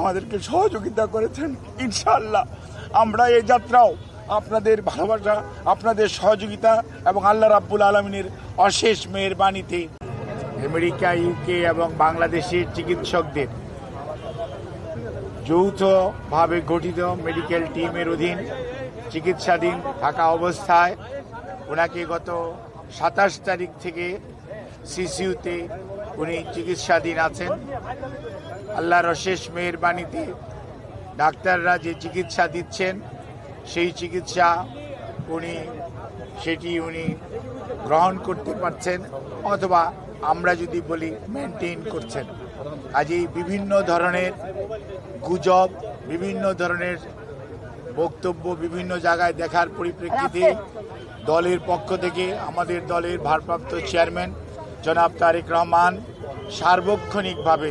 আমাদেরকে সহযোগিতা করেছেন, ইনশাআল্লাহ। আমরা এই যাত্রাও আপনাদের ভালোবাসা, আপনাদের সহযোগিতা এবং আল্লাহ রাব্বুল আলমিনের অশেষ মেহরবানিতে আমেরিকা ইউকে এবং বাংলাদেশের চিকিৎসকদের যৌথভাবে গঠিত মেডিকেল টিমের অধীন চিকিৎসাধীন থাকা অবস্থায় ওনাকে গত সাতাশ তারিখ থেকে সিসিউতে উনি চিকিৎসাধীন আছেন। আল্লাহর অশেষ মেহরবানিতে ডাক্তাররা যে চিকিৎসা দিচ্ছেন, সেই চিকিৎসা উনি, সেটি উনি গ্রহণ করতে পারছেন অথবা আমরা যদি বলি মেনটেন করছেন। কাজেই বিভিন্ন ধরনের গুজব, বিভিন্ন ধরনের বক্তব্য বিভিন্ন জায়গায় দেখার পরিপ্রেক্ষিতে দলের পক্ষ থেকে আমাদের দলের ভারপ্রাপ্ত চেয়ারম্যান জনাব তারেক রহমান সার্বক্ষণিকভাবে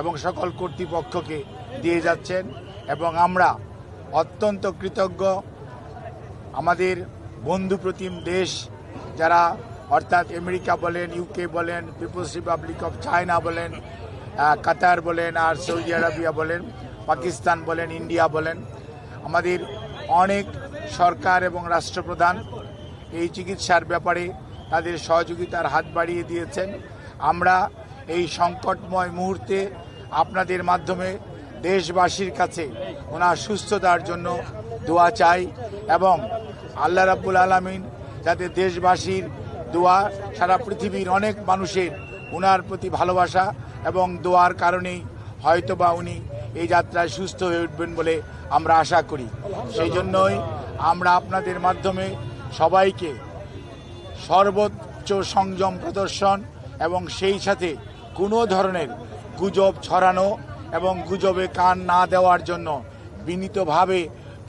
এবং সকল কর্তৃপক্ষকে দিয়ে যাচ্ছেন এবং আমরা অত্যন্ত কৃতজ্ঞ। আমাদের বন্ধুপ্রতিম দেশ যারা অর্থাৎ আমেরিকা বলেন ইউকে বলেন পিপলস রিপাবলিক অফ চায়না বলেন কাতার বলেন আর সৌদি আরবিয়া বলেন, পাকিস্তান বলেন, ইন্ডিয়া বলেন, আমাদের অনেক সরকার এবং রাষ্ট্রপ্রধান এই চিকিৎসার ব্যাপারে তাদের সহযোগিতার হাত বাড়িয়ে দিয়েছেন। আমরা এই সংকটময় মুহূর্তে আপনাদের মাধ্যমে দেশবাসীর কাছে ওনার সুস্থতার জন্য দোয়া চাই এবং আল্লাহ রাব্বুল আলমিন যাতে দেশবাসীর দোয়া সারা পৃথিবীর অনেক মানুষের ওনার প্রতি ভালোবাসা এবং দোয়ার কারণেই হয়তোবা উনি এই যাত্রায় সুস্থ হয়ে উঠবেন বলে আমরা আশা করি। সেই জন্যই আমরা আপনাদের মাধ্যমে সবাইকে সর্বোচ্চ সংযম প্রদর্শন এবং সেই সাথে কোনো ধরনের গুজব ছড়ানো এবং গুজবে কান না দেওয়ার জন্য বিনীতভাবে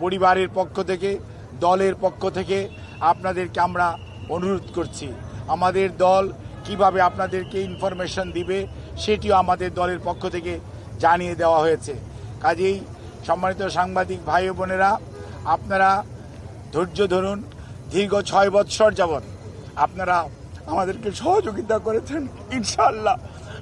পরিবারের পক্ষ থেকে, দলের পক্ষ থেকে আপনাদেরকে আমরা অনুরোধ করছি। আমাদের দল কীভাবে আপনাদেরকে ইনফরমেশন দিবে সেটিও আমাদের দলের পক্ষ থেকে জানিয়ে দেওয়া হয়েছে। কাজেই সম্মানিত সাংবাদিক ভাই বোনেরা, আপনারা ধৈর্য ধরুন, দীর্ঘ ছয় বৎসর যাবৎ আপনারা আমাদেরকে সহযোগিতা করেছেন, ইনশাআল্লাহ।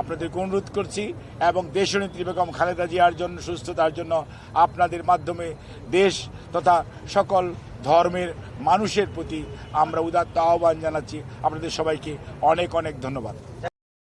আপনাদেরকে অনুরোধ করছি এবং দেশনেত্রী বেগম খালেদা জিয়ার জন্য সুস্থতার জন্য আপনাদের মাধ্যমে দেশ তথা সকল ধর্মের মানুষের প্রতি আমরা উদাত্ত আহ্বান জানাচ্ছি। আপনাদের সবাইকে অনেক অনেক ধন্যবাদ।